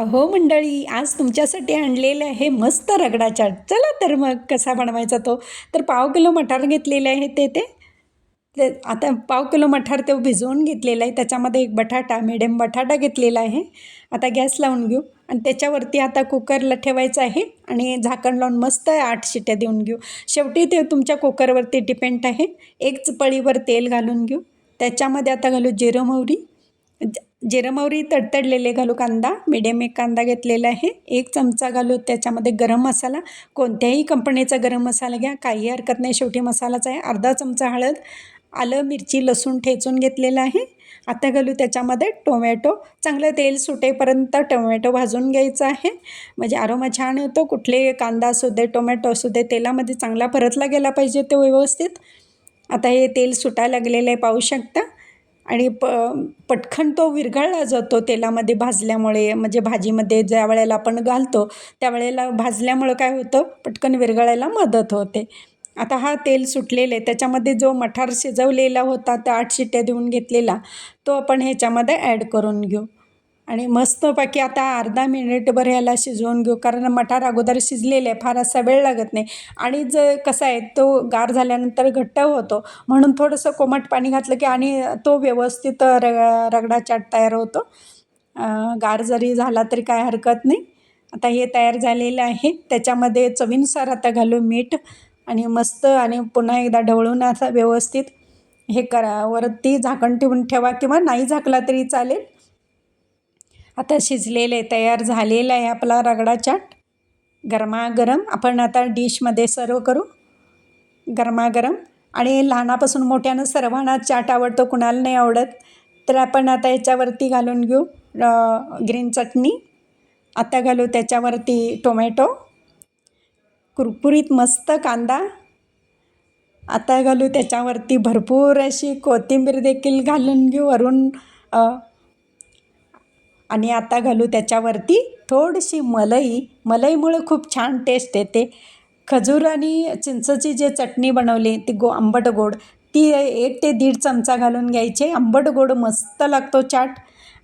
अहो मंडळी आज तुमच्यासाठी आणलेलं आहे मस्त रगडा चाट. चला तर मग कसा बनवायचा तो? तर पाव किलो मटार घेतलेले आहे ते ते. आता पाव किलो मटार ते भिजवून घेतलेलं आहे. त्याच्यामध्ये एक बटाटा मिडियम बटाटा घेतलेला आहे. आता गॅस लावून घेऊ. आणि त्याच्यावरती आता कुकरला ठेवायचं आहे. आणि झाकण लावून मस्त आठ शिट्या देऊन घेऊ. शेवटी ते तुमच्या कुकरवरती डिपेंड आहे. एक पळीवर तेल घालून घेऊ. त्याच्यामध्ये आता घालू जिरं मोहरी. जिरं तडतडलेले घालू कांदा मिडियम एक कांदा घेतलेला आहे. एक चमचा घालू त्याच्यामध्ये गरम मसाला. कोणत्याही कंपनीचा गरम मसाला घ्या काही हरकत नाही. शेवटी मसालाच आहे. अर्धा चमचा हळद आलं मिरची लसूण ठेचून घेतलेलं आहे. आता घालू त्याच्यामध्ये टोमॅटो. चांगलं तेल सुटेपर्यंत टोमॅटो भाजून घ्यायचं आहे. म्हणजे आरोमा छान येतो कुठले कांदा असू दे टोमॅटो असू दे तेलामध्ये चांगला परतला गेला पाहिजे तो व्यवस्थित. आता हे तेल सुटायला लागलेलं आहे पाहू शकता. आणि प पटकन तो विरघळला जातो तेलामध्ये भाजल्यामुळे. म्हणजे भाजीमध्ये ज्या वेळेला आपण घालतो त्यावेळेला भाजल्यामुळं काय होतं? पटकन विरघळायला मदत होते. आता हा तेल सुटलेलं आहे. त्याच्यामध्ये जो मठार शिजवलेला होता त्या आठ शिट्ट्या देऊन घेतलेला तो आपण ह्याच्यामध्ये ॲड करून घेऊ. आणि मस्तपैकी आता अर्धा मिनिटभर ह्याला शिजवून घेऊ कारण मटार अगोदर शिजलेलं आहे फार असा वेळ लागत नाही. आणि ज कसा आहे तो गार झाल्यानंतर घट्ट होतो. म्हणून थोडंसं कोमट पाणी घातलं की आणि तो व्यवस्थित र रगडा चाट तयार होतो. गार जरी झाला तरी काय हरकत नाही. आता हे तयार झालेलं आहे. त्याच्यामध्ये चवीनुसार आता घालू मीठ आणि मस्त आणि पुन्हा एकदा ढवळून असं व्यवस्थित हे करा. वरती झाकण ठेवून ठेवा किंवा नाही झाकला तरी चालेल. आता शिजलेले तयार झालेला आहे आपला रगडा चाट. गरमागरम आपण आता डिशमध्ये सर्व करू. गरमागरम. आणि लहानापासून मोठ्यानं सर्वांना चाट आवडतो कुणाला नाही आवडत. तर आपण आता याच्यावरती घालून घेऊ ग्रीन चटणी. आता घालू त्याच्यावरती टोमॅटो. कुरकुरीत मस्त कांदा. आता घालू त्याच्यावरती भरपूर अशी कोथिंबीर देखील घालून घेऊ वरून आणि आता घालू त्याच्यावरती थोडीशी मलई. मलईमुळे खूप छान टेस्ट येते. खजूर आणि चिंचची जे चटणी बनवली ती गो आंबट गोड ती एक ते दीड चमचा घालून घ्यायचे. आंबट गोड मस्त लागतो चाट.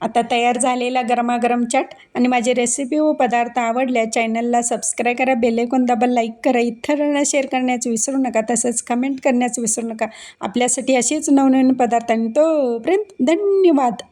आता तयार झालेला गरमागरम चाट. आणि माझी रेसिपी व पदार्थ आवडल्या चॅनलला सबस्क्राईब करा बेलेकॉन दाबा लाईक करा इतरांना शेअर करण्याचं विसरू नका तसंच कमेंट करण्याचं विसरू नका. आपल्यासाठी असेच नवनवीन पदार्थ आणि तोपर्यंत धन्यवाद.